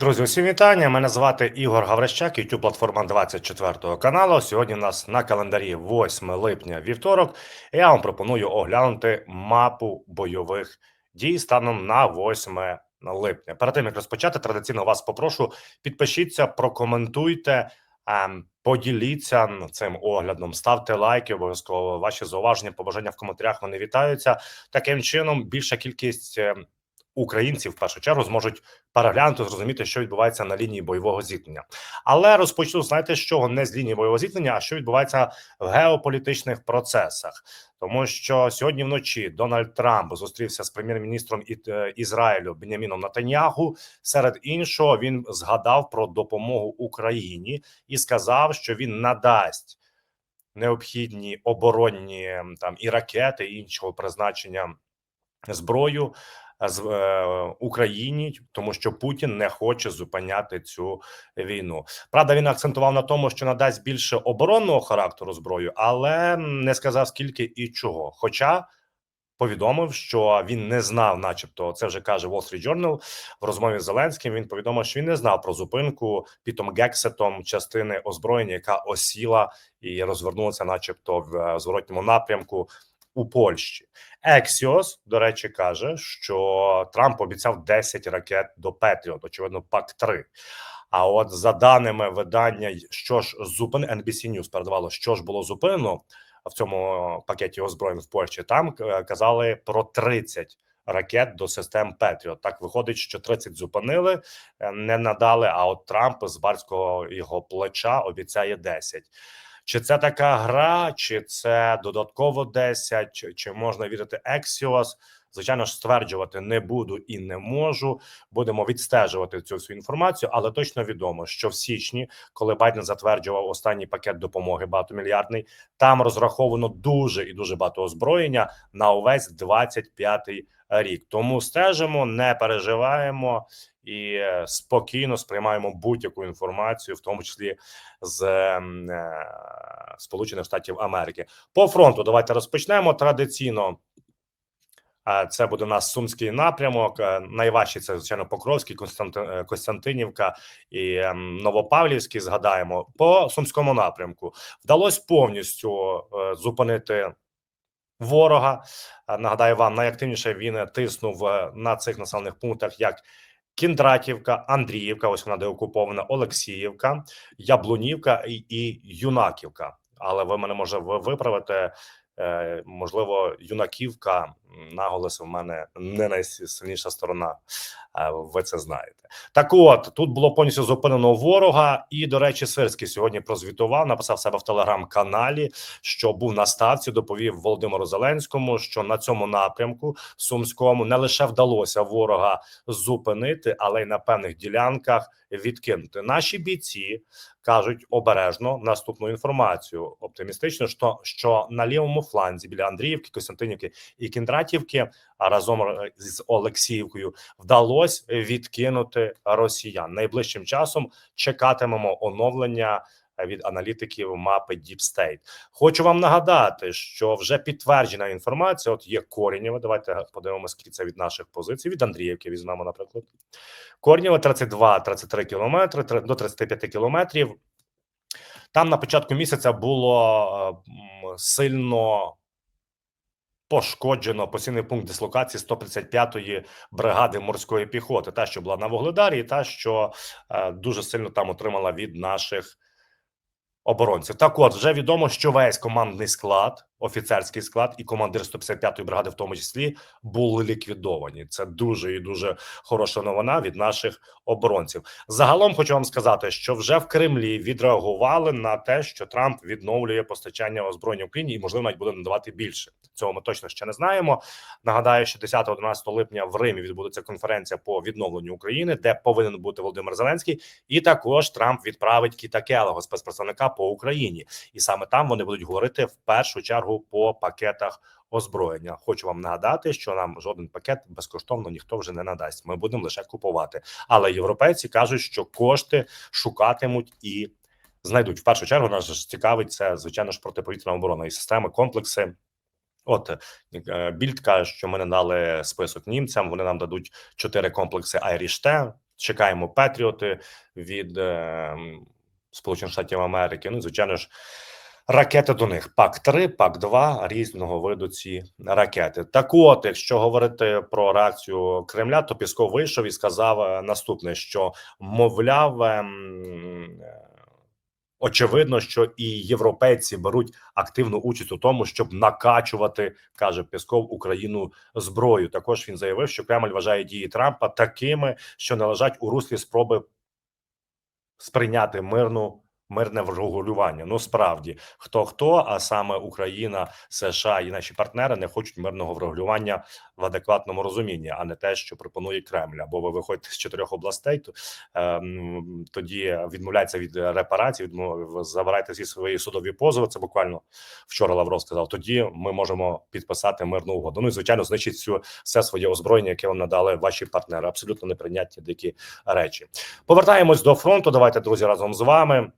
Друзі, усім вітання. Мене звати Ігор Гаврищак, youtube платформа 24 каналу. Сьогодні у нас на календарі 8 липня вівторок. Я вам пропоную оглянути мапу бойових дій станом на 8 липня. Перед тим як розпочати, традиційно вас попрошу підпишіться, прокоментуйте. ем, Поділіться цим оглядом, ставте лайки, обов'язково ваші зауваження, побажання в коментарях вони вітаються. Таким чином, більша кількість українців в першу чергу зможуть переглянути, зрозуміти, що відбувається на лінії бойового зіткнення. Але розпочну знаєте, з чого не з лінії бойового зіткнення, а що відбувається в геополітичних процесах. Тому що сьогодні вночі Дональд Трамп зустрівся з прем'єр-міністром е, Ізраїлю Беняміном Натаньягу. Серед іншого, він згадав про допомогу Україні і сказав, що він надасть необхідні оборонні там і ракети, і іншого призначення зброю з е, Україні, тому що Путін не хоче зупиняти цю війну. Правда, він акцентував на тому, що надасть більше оборонного характеру зброю, але не сказав скільки і чого. Хоча повідомив, що він не знав, начебто, це вже каже Wall Street Journal в розмові з Зеленським. Він повідомив, що він не знав про зупинку Пітом Гексетом частини озброєння, яка осіла і розвернулася, начебто, в е, зворотньому напрямку у Польщі. Ексіос, до речі, каже, що Трамп обіцяв 10 ракет до Петріот, очевидно, пак 3 А от за даними видання, що ж зупини NBC News передавало, що ж було зупинено в цьому пакеті озброєнь в Польщі. Там е, казали про 30 ракет до систем Петріот. Так виходить, що 30 зупинили, е, не надали. А от Трамп з барського його плеча обіцяє 10. Чи це така гра, чи це додатково 10, чи, чи можна вірити Ексіос? Звичайно ж, стверджувати не буду і не можу. Будемо відстежувати цю всю інформацію, але точно відомо, що в січні, коли Байден затверджував останній пакет допомоги багатомільярдний, там розраховано дуже і дуже багато озброєння на увесь 25-й рік. Тому стежимо, не переживаємо і е, спокійно сприймаємо будь-яку інформацію, в тому числі з ем, е, Сполучених Штатів Америки. По фронту давайте розпочнемо традиційно. Це буде у нас сумський напрямок. Е, Найважчий це звичайно Покровський, е, Костянтинівка і ем, Новопавлівський. Згадаємо по сумському напрямку. Вдалося повністю е, зупинити ворога. Нагадаю вам, найактивніше він тиснув на цих населених пунктах, як Кіндратівка, Андріївка, ось вона де окупована, Олексіївка, Яблунівка і, і Юнаківка. Але ви мене може ви виправите. Е, можливо, юнаківка наголос в мене не найсильніша сторона. Ви це знаєте. Так, от тут було повністю зупинено ворога, і до речі, Сирський сьогодні прозвітував, написав себе в телеграм-каналі, що був на ставці, доповів Володимиру Зеленському, що на цьому напрямку сумському не лише вдалося ворога зупинити, але й на певних ділянках відкинути. Наші бійці кажуть обережно наступну інформацію. Оптимістично, що, що на лівому фланзі біля Андріївки, Костянтинівки і Кіндратівки, а разом е, з Олексіївкою вдалося відкинути росіян. Найближчим часом чекатимемо оновлення е, від аналітиків мапи Deep State. Хочу вам нагадати, що вже підтверджена інформація. От є Корінєва. Давайте подивимося, це від наших позицій. Від Андріївки візьмемо, наприклад. Корнєва 32-33 кілометри три- до 35 кілометрів. Там на початку місяця було е, сильно пошкоджено постійний пункт дислокації 135-ї бригади морської піхоти, та що була на Вугледарі, і та що е, дуже сильно там отримала від наших оборонців. Так, от вже відомо, що весь командний склад, офіцерський склад і командир 155-ї бригади, в тому числі, були ліквідовані. Це дуже і дуже хороша новина від наших оборонців. Загалом хочу вам сказати, що вже в Кремлі відреагували на те, що Трамп відновлює постачання озброєння Україні і можливо навіть буде надавати більше. Цього ми точно ще не знаємо. Нагадаю, що 10-11 липня в Римі відбудеться конференція по відновленню України, де повинен бути Володимир Зеленський, і також Трамп відправить Кіта Келего, спецпредставника по Україні, і саме там вони будуть говорити в першу чергу по пакетах озброєння. Хочу вам нагадати, що нам жоден пакет безкоштовно ніхто вже не надасть. Ми будемо лише купувати. Але європейці кажуть, що кошти шукатимуть і знайдуть. В першу чергу нас ж цікавить це звичайно ж протиповітряна оборона і системи, комплекси. От е, Більд каже, що ми не дали список німцям. Вони нам дадуть чотири комплекси Irish-T, чекаємо Петріоти від е, Сполучених Штатів Америки. Ну, звичайно ж, ракети до них. ПАК 3 ПАК 2 різного виду ці ракети. Так, от, якщо говорити про реакцію Кремля, то Пісков вийшов і сказав е, наступне: що мовляв. ем, е, Очевидно, що і європейці беруть активну участь у тому, щоб накачувати, каже Пісков, Україну зброю. Також він заявив, що Кремль вважає дії Трампа такими, що не лежать у руслі спроби сприйняти мирну мирне врегулювання. Ну справді хто хто, а саме Україна, США і наші партнери не хочуть мирного врегулювання в адекватному розумінні, а не те, що пропонує Кремль. Або ви виходите з чотирьох областей, то ем, тоді відмовляється від репарацій, відмов... забирайте зі свої судові позови. Це буквально вчора Лавров сказав. Тоді ми можемо підписати мирну угоду. Ну і звичайно, знищить всю все своє озброєння, яке вам надали ваші партнери. Абсолютно неприйнятні дикі речі. Повертаємось до фронту. Давайте друзі разом з вами.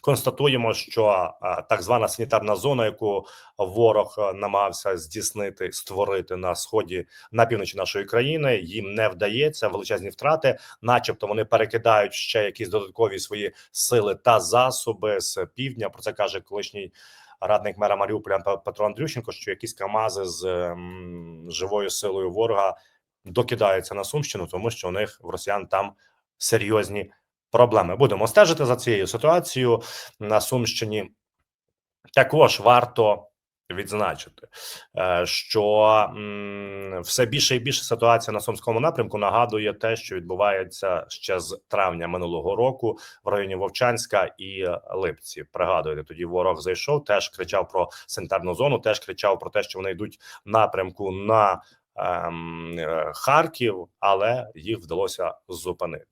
Констатуємо, що так звана санітарна зона, яку ворог намагався здійснити створити на сході на півночі нашої країни, їм не вдається величезні втрати, начебто вони перекидають ще якісь додаткові свої сили та засоби з півдня. Про це каже колишній радник мера Маріуполя Петро Андрющенко. Що якісь камази з м, живою силою ворога докидаються на Сумщину, тому що у них в росіян там серйозні проблеми. Будемо стежити за цією ситуацією на Сумщині. Також варто відзначити, е, що все більше і більше ситуація на сумському напрямку нагадує те, що відбувається ще з травня минулого року в районі Вовчанська і Липці. Пригадуєте, тоді ворог зайшов, теж кричав про санітарну зону, теж кричав про те, що вони йдуть напрямку на Харків, але їх вдалося зупинити.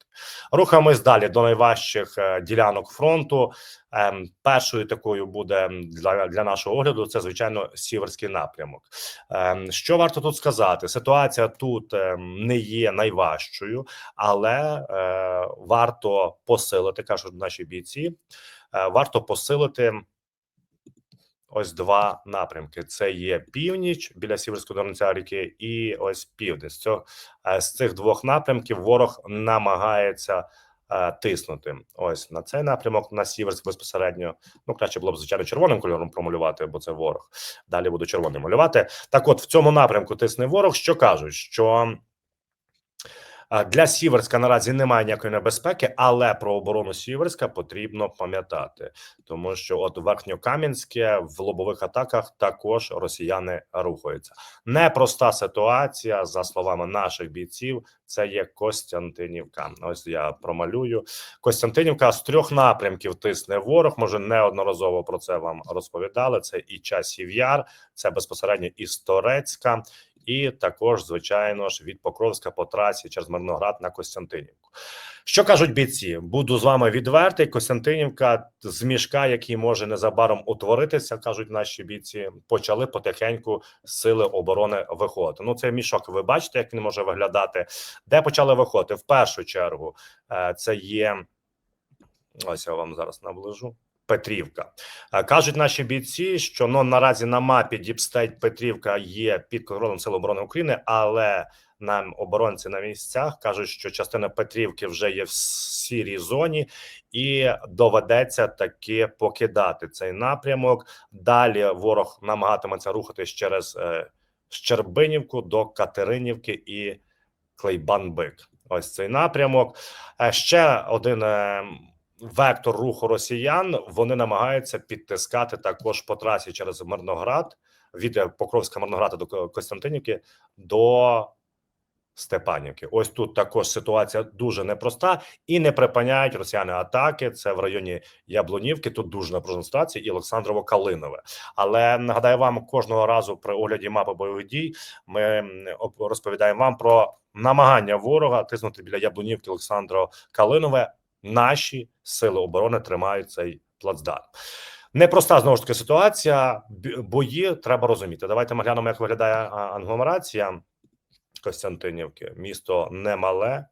Рухаємось далі до найважчих е, ділянок фронту. Ем, першою такою буде для, для нашого огляду. Це звичайно сіверський напрямок. Ем, що варто тут сказати? Ситуація тут ем, не є найважчою, але е, варто посилити, кажуть наші бійці. е, Варто посилити ось два напрямки: це є північ біля Сіверського Донця ріки, і ось південь. З цього е, з цих двох напрямків ворог намагається е, тиснути. Ось на цей напрямок, на Сіверськ безпосередньо. Ну краще було б звичайно червоним кольором промалювати, бо це ворог. Далі буду червоним малювати. Так, от в цьому напрямку тисне ворог. Що кажуть, що. Для Сіверська наразі немає ніякої небезпеки, але про оборону Сіверська потрібно пам'ятати, тому що от Верхньокам'янське в лобових атаках також росіяни рухаються. Непроста ситуація, за словами наших бійців. Це є Костянтинівка. Ось я промалюю Костянтинівка з трьох напрямків тисне ворог. Може неодноразово про це вам розповідали. Це і часів яр, це безпосередньо із Торецька і також, звичайно ж, від Покровська по трасі через Мирноград на Костянтинівку. Що кажуть бійці? Буду з вами відвертий. Костянтинівка з мішка, який може незабаром утворитися, кажуть наші бійці, почали потихеньку сили оборони виходити. Ну, цей мішок, ви бачите, як він може виглядати. Де почали виходити? В першу чергу е, це є. Ось я вам зараз наближу. Петрівка Е, кажуть наші бійці, що ну наразі на мапі Діпстейт Петрівка є під контролем Сил оборони України, але нам оборонці на місцях кажуть, що частина Петрівки вже є в сірій зоні, і доведеться таки покидати цей напрямок. Далі ворог намагатиметься рухатись через е, Щербинівку до Катеринівки і Клейбанбик. Ось цей напрямок. Е, ще один. Е, вектор руху росіян вони намагаються підтискати також по трасі через Мирноград від Покровська Мирнограда до Костянтинівки до Степанівки. Ось тут також ситуація дуже непроста і не припиняють росіяни атаки. Це в районі Яблунівки. Тут дуже напружена ситуація і Олександрово-Калинове. Але нагадаю вам кожного разу при огляді мапи бойових дій ми розповідаємо вам про намагання ворога тиснути біля Яблунівки Олександро Калинове наші сили оборони тримають цей плацдарм. Непроста знову ж таки ситуація. Бої треба розуміти. Давайте ми глянемо, як виглядає англомерація Костянтинівки. Місто немале.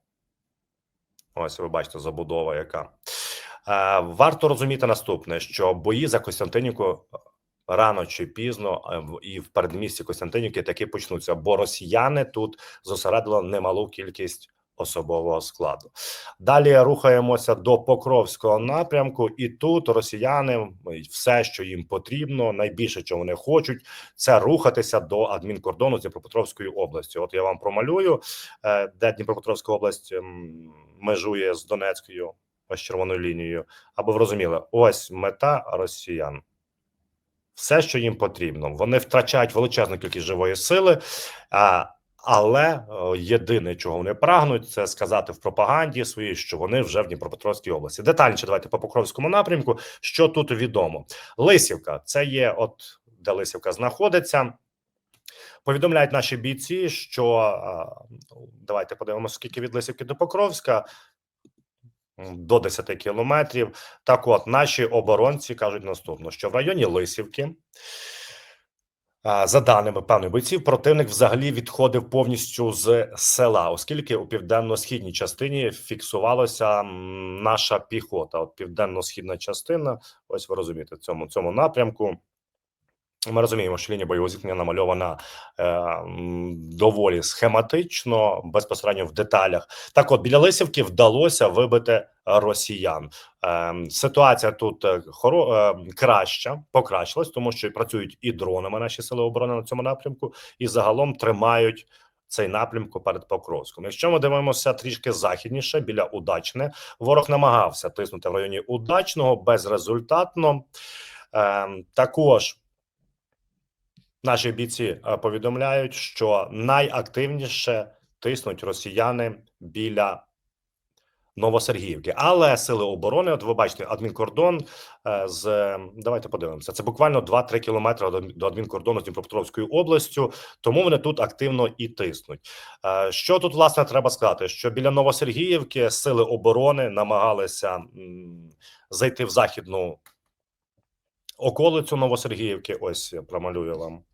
Ось ви бачите, забудова, яка варто розуміти наступне: що бої за Костянтинівку рано чи пізно і в передмісті Костянтинівки таки почнуться, бо росіяни тут зосередили немалу кількість особового складу. Далі рухаємося до Покровського напрямку, і тут росіяни все, що їм потрібно, найбільше, що вони хочуть, це рухатися до адмінкордону з Дніпропетровською областю. От я вам промалюю, е, де Дніпропетровська область межує з Донецькою ось червоною лінією. Аби ви розуміли, ось мета росіян. Все, що їм потрібно, вони втрачають величезну кількість живої сили. Але е, єдине, чого вони прагнуть, це сказати в пропаганді своїй, що вони вже в Дніпропетровській області. Детальніше давайте по Покровському напрямку. Що тут відомо? Лисівка це є, от де Лисівка знаходиться. Повідомляють наші бійці, що давайте подивимося, скільки від Лисівки до Покровська. До 10 кілометрів. Так, от наші оборонці кажуть наступно: що в районі Лисівки, за даними певних бойців, противник взагалі відходив повністю з села, оскільки у південно-східній частині фіксувалася наша піхота. От південно-східна частина, ось ви розумієте, в цьому цьому напрямку. Ми розуміємо, що лінія бойового зіткнення намальована е, доволі схематично, безпосередньо в деталях. Так, от біля Лисівки вдалося вибити росіян. Е, ситуація тут е, хоро, е, краща, покращилась, тому що працюють і дронами наші сили оборони на цьому напрямку, і загалом тримають. Цей напрямку перед Покровськом. Якщо ми дивимося трішки західніше, біля Удачне, ворог намагався тиснути в районі Удачного безрезультатно. Ем, також Наші бійці е, повідомляють, що найактивніше тиснуть росіяни біля Новосергіївки, але сили оборони, от ви бачите, адмінкордон е, з давайте подивимося. Це буквально 2-3 кілометри до, до адмінкордону з Дніпропетровською областю. Тому вони тут активно і тиснуть. Е, Що тут власне треба сказати? Що біля Новосергіївки сили оборони намагалися зайти в західну околицю Новосергіївки. Ось я промалюю вам.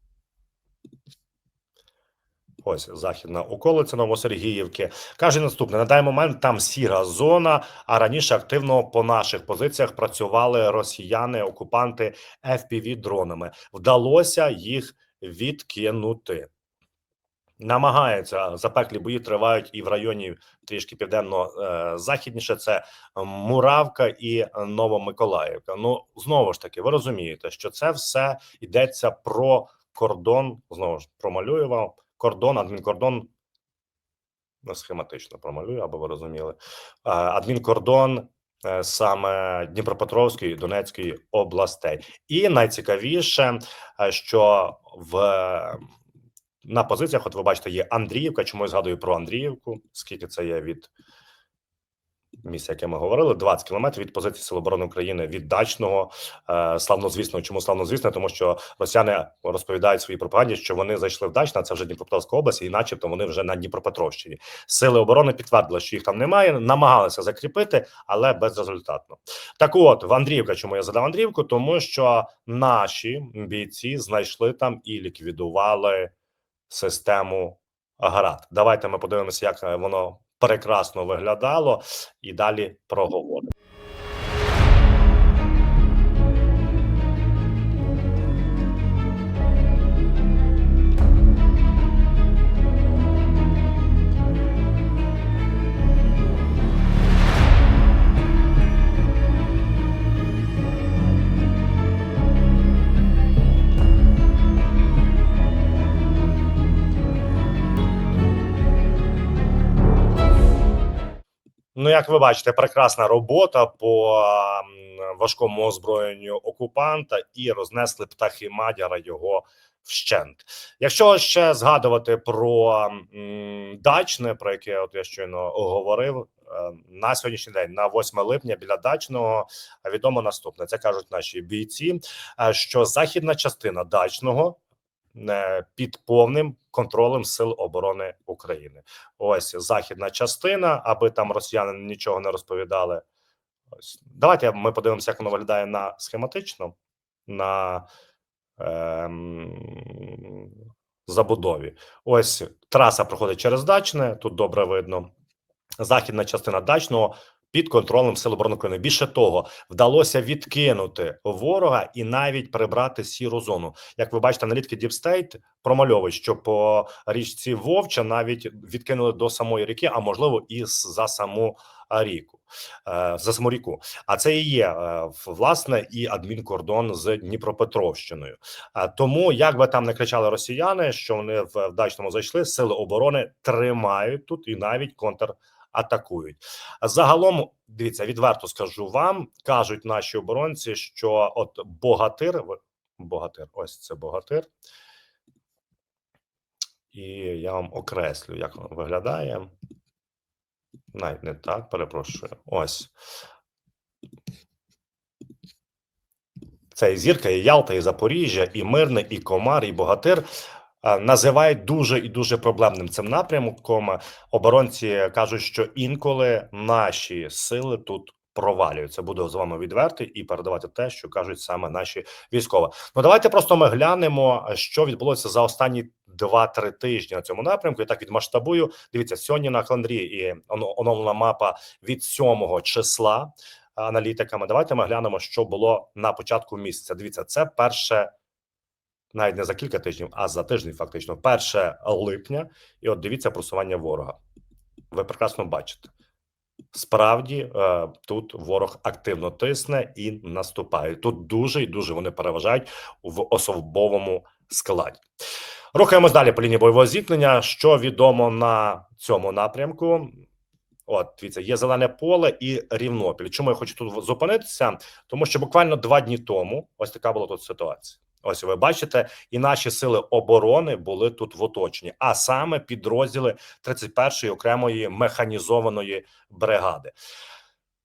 Ось західна околиця Новосергіївки. Каже наступне: на даний момент там сіра зона. А раніше активно по наших позиціях працювали росіяни, окупанти fpv дронами. Вдалося їх відкинути. Намагаються запеклі бої тривають і в районі трішки південно-західніше. Це Муравка і Новомиколаївка. Ну знову ж таки, ви розумієте, що це все йдеться про кордон. Знову ж промалюю вам кордон, адмінкордон. Ну, схематично промалюю, аби ви розуміли. Адмінкордон е, саме Дніпропетровської і Донецької областей. І найцікавіше, е, що в на позиціях, от ви бачите, є Андріївка. Чому я згадую про Андріївку? Скільки це є від місця, яке ми говорили, 20 кілометрів від позиції Сил оборони України від дачного е, славнозвісного. Чому славнозвісне? Тому що росіяни розповідають своїй пропаганді, що вони зайшли в Дачне, це вже Дніпропетровська область, і, начебто, вони вже на Дніпропетровщині. Сили оборони підтвердили, що їх там немає, намагалися закріпити, але безрезультатно. Так, от в Андріївка, чому я задав Андріївку? Тому що наші бійці знайшли там і ліквідували систему ГРАД. Давайте ми подивимося, як е, воно прекрасно виглядало, і далі проговоримо. Ну, як ви бачите, прекрасна робота по важкому озброєнню окупанта і рознесли птахи Мадяра його вщент. Якщо ще згадувати про дачне, про яке от я щойно говорив, е, на сьогоднішній день, на 8 липня, біля дачного відомо наступне. Це кажуть наші бійці, е, що західна частина дачного. Е, Під повним контролем сил оборони України. Ось західна частина, аби там росіяни нічого не розповідали. Ось давайте ми подивимося, як воно виглядає на схематично на ем, забудові. Ось траса проходить через дачне. Тут добре видно. Західна частина дачного під контролем Сил оборони України. Більше того, вдалося відкинути ворога і навіть прибрати сіру зону. Як ви бачите, аналітики State промальовують, що по річці Вовча навіть відкинули до самої ріки, а можливо і за саму ріку. е, За саму ріку, а це і є е, власне і адмінкордон з Дніпропетровщиною. А тому, як би там не кричали росіяни, що вони вдачному зайшли, сили оборони тримають тут і навіть контратакують. Загалом, дивіться, відверто скажу вам, кажуть наші оборонці, що от богатир, богатир, ось це богатир. І я вам окреслю, як воно виглядає. Навіть не так, перепрошую. Ось. Це і зірка, і Ялта, і Запоріжжя, і Мирне, і Комар, і Богатир. Е, Називають дуже і дуже проблемним цим напрямком. Оборонці кажуть, що інколи наші сили тут провалюються. Буду з вами відвертий і передавати те, що кажуть саме наші військові. Ну давайте просто ми глянемо, що відбулося за останні 2-3 тижні на цьому напрямку. Я так відмасштабую. Дивіться, сьогодні на календарі і оно- оновлена мапа від 7 числа аналітиками. Давайте ми глянемо, що було на початку місяця. Дивіться, це перше. Навіть не за кілька тижнів, а за тиждень, фактично, 1 липня, і от дивіться просування ворога. Ви прекрасно бачите. Справді е, тут ворог активно тисне і наступає. Тут дуже і дуже вони переважають в особовому складі. Рухаємось далі по лінії бойового зіткнення. Що відомо на цьому напрямку? От, дивіться, є зелене поле і Рівнопіль. Чому я хочу тут зупинитися? Тому що буквально два дні тому ось така була тут ситуація. Ось ви бачите, і наші сили оборони були тут в оточенні, а саме підрозділи 31-ї окремої механізованої бригади.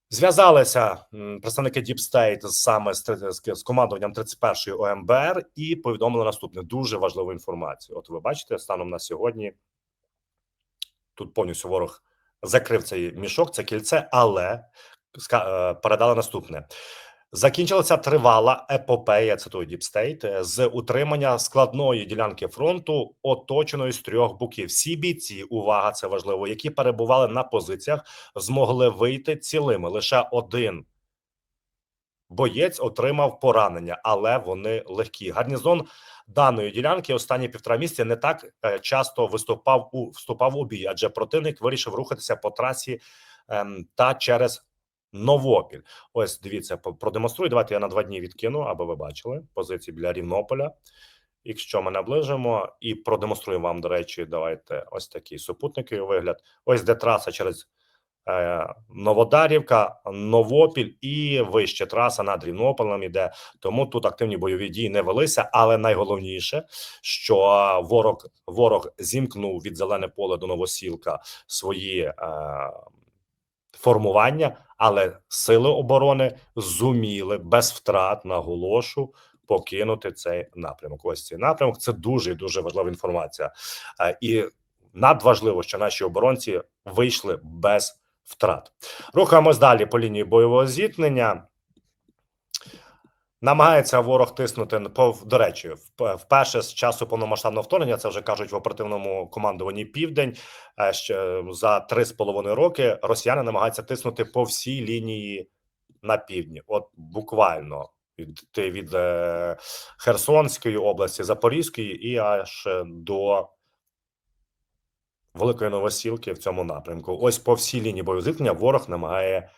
Зв'язалися представники State саме з, з, командуванням 31-ї ОМБР і повідомили наступне дуже важливу інформацію. От ви бачите, станом на сьогодні тут повністю ворог закрив цей мішок, це кільце, але е, передали наступне. Закінчилася тривала епопея, цитую Deep State, е, з утримання складної ділянки фронту, оточеної з трьох боків. Всі бійці, увага, це важливо, які перебували на позиціях, змогли вийти цілими. Лише один боєць отримав поранення, але вони легкі. Гарнізон даної ділянки останні півтора місяці не так е, часто виступав у вступав у бій, адже противник вирішив рухатися по трасі ем, та через Новопіль. Ось дивіться, продемонструю. Давайте я на два дні відкину, аби ви бачили позиції біля Рівнополя. Якщо ми наближимо і продемонструємо вам, до речі, давайте ось такий супутниковий вигляд. Ось де траса через е, Новодарівка, Новопіль і вище траса над Рівнополем іде. Тому тут активні бойові дії не велися. Але найголовніше, що ворог ворог зімкнув від зелене поле до Новосілка свої е, формування, але сили оборони зуміли без втрат наголошу покинути цей напрямок. Ось цей напрямок це дуже дуже важлива інформація, і надважливо, що наші оборонці вийшли без втрат. Рухаємось далі по лінії бойового зіткнення. Намагається ворог тиснути по до речі, вперше з часу повномасштабного вторгнення. Це вже кажуть в оперативному командуванні Південь. е, Ще за три з половиною роки росіяни намагаються тиснути по всій лінії на півдні. От буквально від від е, Херсонської області, Запорізької і аж до Великої Новосілки в цьому напрямку. Ось по всій лінії бойового зіткнення ворог намагає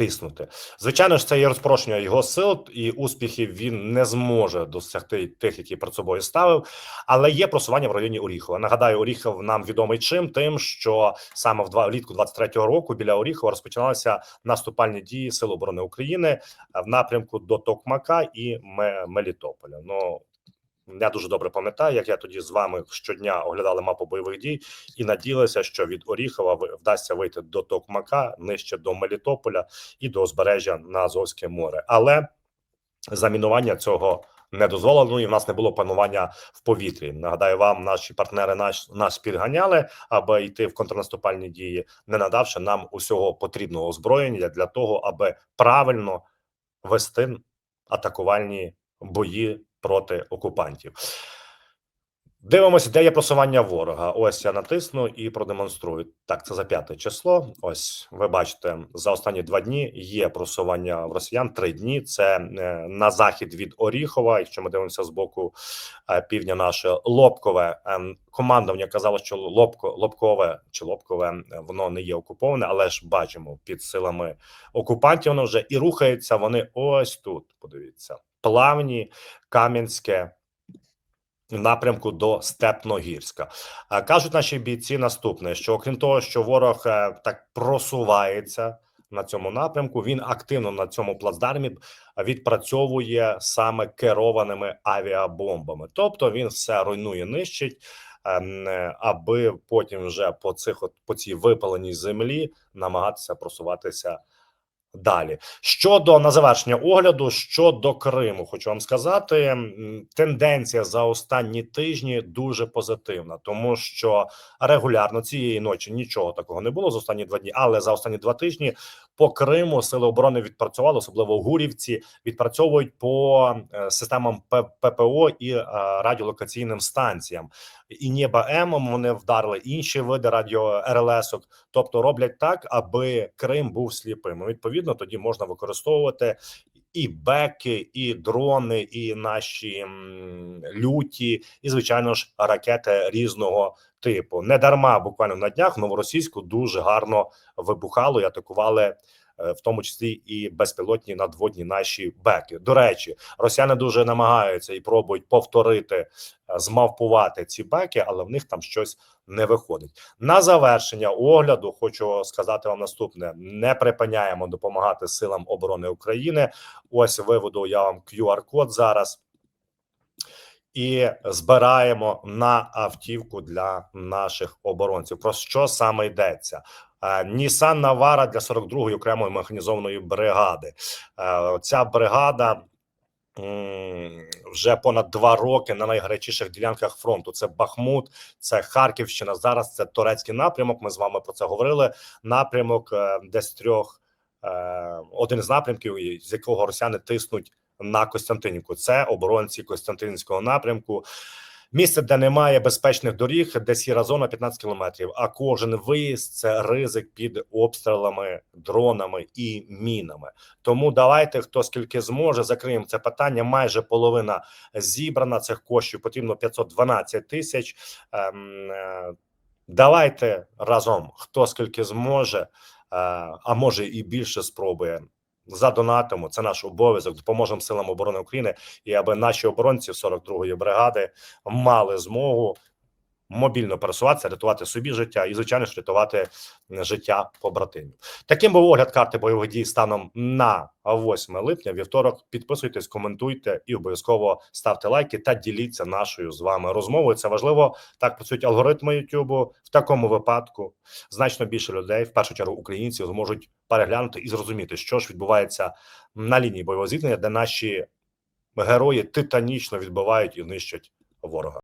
тиснути. Звичайно ж, це є розпорошення його сил, і успіхів він не зможе досягти тих, які перед собою ставив. Але є просування в районі Оріхова. Нагадаю, Оріхов нам відомий чим тим, що саме в два влітку 23-го року біля Оріхова розпочиналися наступальні дії Сил оборони України в напрямку до Токмака і Ме- Мелітополя. Ну я дуже добре пам'ятаю, як я тоді з вами щодня оглядали мапу бойових дій і надіялися, що від Оріхова вдасться вийти до Токмака, нижче до Мелітополя і до узбережжя на Азовське море. Але замінування цього не дозволено, ну, і в нас не було панування в повітрі. Нагадаю вам, наші партнери нас, нас підганяли, аби йти в контрнаступальні дії, не надавши нам усього потрібного озброєння для того, аби правильно вести атакувальні бої проти окупантів. Дивимося, де є просування ворога. Ось я натисну і продемонструю. Так, це за п'яте число. Ось ви бачите, за останні два дні є просування в росіян. Три дні. Це е, на захід від Оріхова. Якщо ми дивимося з боку е, півдня, наше Лобкове Ем, командування казало, що Лобко, Лобкове чи Лобкове е, воно не є окуповане, але ж бачимо під силами окупантів. Воно вже і рухається. Вони ось тут. Подивіться, плавні, Кам'янське напрямку до Степногірська. А кажуть наші бійці наступне: що окрім того, що ворог е, так просувається на цьому напрямку, він активно на цьому плацдармі відпрацьовує саме керованими авіабомбами. Тобто він все руйнує, нищить. ем, е, Аби потім вже по цих от по цій випаленій землі намагатися просуватися Далі щодо на завершення огляду щодо Криму, хочу вам сказати, тенденція за останні тижні дуже позитивна, тому що регулярно цієї ночі нічого такого не було за останні два дні. Але за останні два тижні по Криму сили оборони відпрацювали, особливо Гурівці, відпрацьовують по е, системам ППО і е, радіолокаційним станціям. І Нєба М вони вдарили інші види радіо РЛСок, тобто роблять так, аби Крим був сліпим. І, Відповідно, тоді можна використовувати і беки, і дрони, і наші люті, і звичайно ж ракети різного типу. Не дарма буквально на днях в новоросійську дуже гарно вибухало і атакували. Е, В тому числі і безпілотні надводні наші беки. До речі, росіяни дуже намагаються і пробують повторити, е, змавпувати ці беки, але в них там щось не виходить. На завершення огляду хочу сказати вам наступне: не припиняємо допомагати силам оборони України. Ось виведу я вам QR-код зараз. І збираємо на автівку для наших оборонців. Про що саме йдеться? Нісан Навара для 42-ї окремої механізованої бригади. Е, Ця бригада вже понад два роки на найгарячіших ділянках фронту. Це Бахмут, це Харківщина. Зараз це турецький напрямок. Ми з вами про це говорили. Напрямок е, десь трьох, е, один з напрямків, з якого росіяни тиснуть на Костянтинівку. Це оборонці Костянтинівського напрямку. Місце, де немає безпечних доріг, де сіра зона 15 кілометрів. А кожен виїзд це ризик під обстрілами, дронами і мінами. Тому давайте хто скільки зможе, закриємо це питання. Майже половина зібрана цих коштів. Потрібно 512 тисяч. Ем, е, давайте разом, хто скільки зможе, е, а може і більше спробує. Задонатимо, це наш обов'язок. Допоможемо силам оборони України, і аби наші оборонці 42-ї бригади мали змогу мобільно пересуватися, рятувати собі життя і, звичайно ж, рятувати життя побратимів. Таким був огляд карти бойових дій станом на 8 липня. Вівторок. Підписуйтесь, коментуйте і обов'язково ставте лайки та діліться нашою з вами розмовою. Це важливо. Так працюють алгоритми Ютубу. В такому випадку значно більше людей, в першу чергу українців, зможуть переглянути і зрозуміти, що ж відбувається на лінії бойового зіткнення, де наші герої титанічно відбивають і нищать ворога.